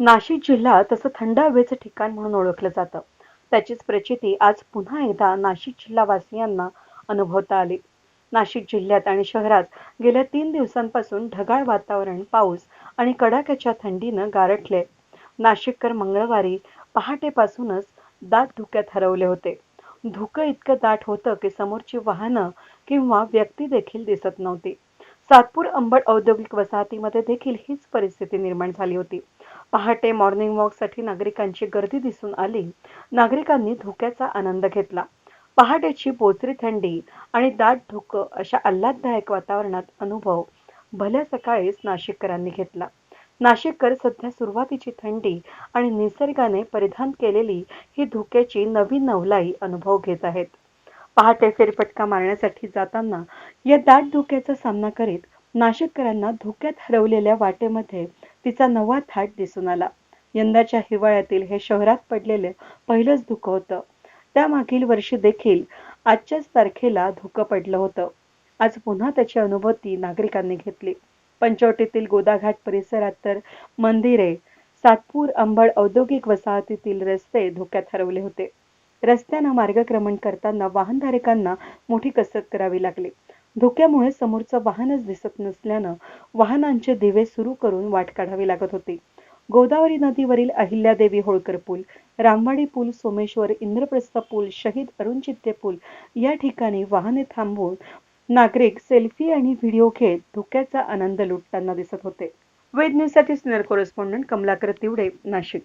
नाशिक जिल्हा तसं थंड हवेचं ठिकाण म्हणून ओळखलं जातं. त्याचीच प्रचिती आज पुन्हा एकदा नाशिक जिल्हावासियांना अनुभवता आली. नाशिक जिल्ह्यात आणि शहरात गेल्या तीन दिवसांपासून ढगाळ वातावरण पाऊस आणि कडाक्याच्या थंडीनं गारठले. नाशिककर मंगळवारी पहाटेपासूनच दाट धुक्यात हरवले होते. धुकं इतकं दाट होतं की समोरची वाहनं किंवा व्यक्ती देखील दिसत नव्हती. सातपूर अंबड औद्योगिक वसाहतीमध्ये देखील हीच परिस्थिती निर्माण झाली होती. पहाटे मॉर्निंग वॉकसाठी नागरिकांची गर्दी दिसून आली. नागरिकांनी धुक्याचा आनंद घेतला. पहाटेची बोचरी थंडी आणि दाट धुकं अशा आल्हाददायक वातावरणात अनुभव भल्या सकाळीच नाशिककरांनी घेतला. नाशिककर सध्या सुरुवातीची थंडी आणि निसर्गाने परिधान केलेली ही धुक्याची नवीन नवलाई अनुभव घेत आहेत. पहाटे फेरफटका मारण्यासाठी जाताना या दाट धुक्याचा सामना करीत नाशिककरांना धुक्यात हरवलेल्या वाटेमध्ये तिचा नवा थाट दिसून आला. यंदाच्या हिवाळ्यातील हे शहरात पडलेले पहिलंच धुकं होतं. त्यामागील वर्षी देखील आजच्याच तारखेला धुकं पडलं होतं. आज पुन्हा त्याची अनुभूती नागरिकांनी घेतली. पंचवटीतील गोदाघाट परिसरात तर मंदिरे सातपूर अंबड औद्योगिक वसाहतीतील रस्ते धोक्यात हरवले होते. रस्त्यानं मार्गक्रमण करताना वाहनधारकांना मोठी कसरत करावी लागली. धुक्यामुळे समोरचं वाहनच दिसत नसल्यानं वाहनांचे दिवे सुरू करून वाट काढावी लागत होती. गोदावरी नदीवरील अहिल्यादेवी होळकर पूल रामवाडी पूल सोमेश्वर इंद्रप्रस्थ पूल शहीद अरुण चित्ते पूल या ठिकाणी वाहने थांबवून नागरिक सेल्फी आणि व्हिडिओ घेत धुक्याचा आनंद लुटताना दिसत होते. वेद न्यूजसाठी सिनियर कोरेस्पॉन्डंट कमलाकर तिवडे नाशिक.